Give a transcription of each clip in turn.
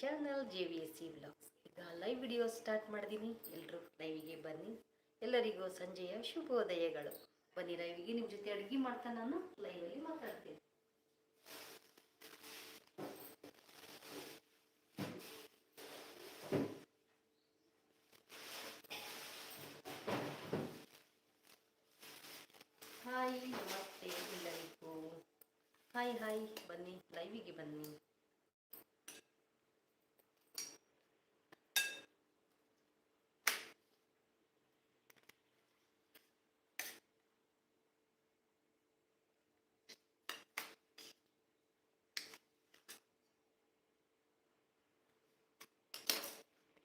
Channel J V S C vlogs ಈಗ live video start ಮಾಡಿದ್ದೀನಿ ಎಲ್ಲರೂ ಲೈವಿಗೆ ಬನ್ನಿ. ಎಲ್ಲರಿಗೂ ಸಂಜೆಯ ಶುಭೋದಯಗಳು. ಬನ್ನಿ ಲೈವಿಗೆ ನಿಮ್ಮ ಜೊತೆ ಅಡುಗೆ ಮಾಡ್ತಾ ನಾನು ಲೈವಲ್ಲಿ ಮಾತಾಡ್ತೀನಿ. ಹಾಯ್ ನಮಸ್ತೆ ಎಲ್ಲರಿಗೂ. ಹಾಯ್ ಹಾಯ್ ಬನ್ನಿ ಲೈವಿಗೆ ಬನ್ನಿ.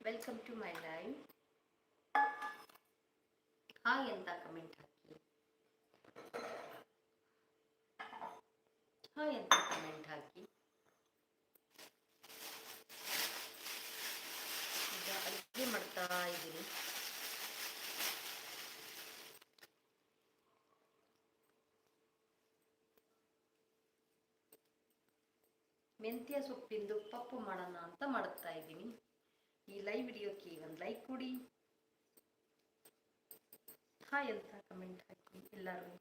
Welcome to my live hi ಅಂತ ಕಮೆಂಟ್ ಹಾಕಿ? ಹಾಯ್ ಅಂತ ಕಮೆಂಟ್ ಹಾಕಿ? ಈಗ ಅಡುಗೆ ಮಾಡ್ತಾ ಇದ್ದೀನಿ. ಮೆಂತ್ಯ ಸೊಪ್ಪಿಂದು ಪಪ್ಪು ಮಾಡೋಣ ಅಂತ ಮಾಡ್ತಾ ಇದ್ದೀನಿ. ಈ ಲೈವ್ ವಿಡಿಯೋಕ್ಕೆ ಒಂದು ಲೈಕ್ ಕೊಡಿ ಹಾಯ್ ಅಂತ ಕಮೆಂಟ್ ಹಾಕಿ ಎಲ್ಲರೂ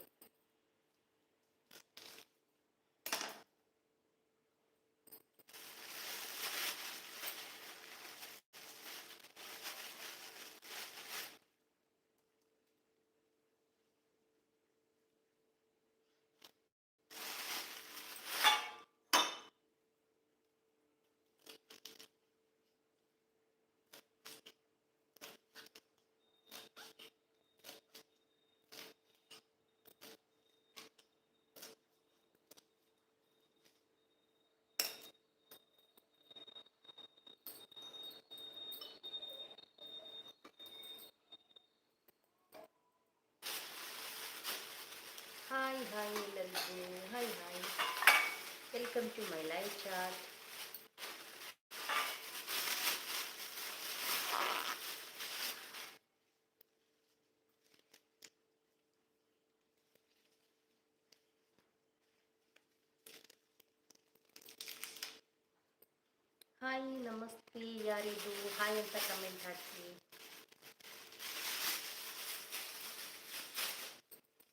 ಹಾಯ್ ಹಾಯ್ ಎಲ್ಲರಿಗೂ hi hi welcome to my live chat hi ನಮಸ್ತೆ ಯಾರಿದು ಹಾಯ್ ಅಂತ ಕಮೆಂಟ್ ಹಾಕಿ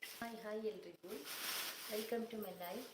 ಹಾಯ್ ಹಾಯ್ ಎಲ್ರಿಗೂ ವೆಲ್ಕಮ್ ಟು ಮೈ ಲೈಫ್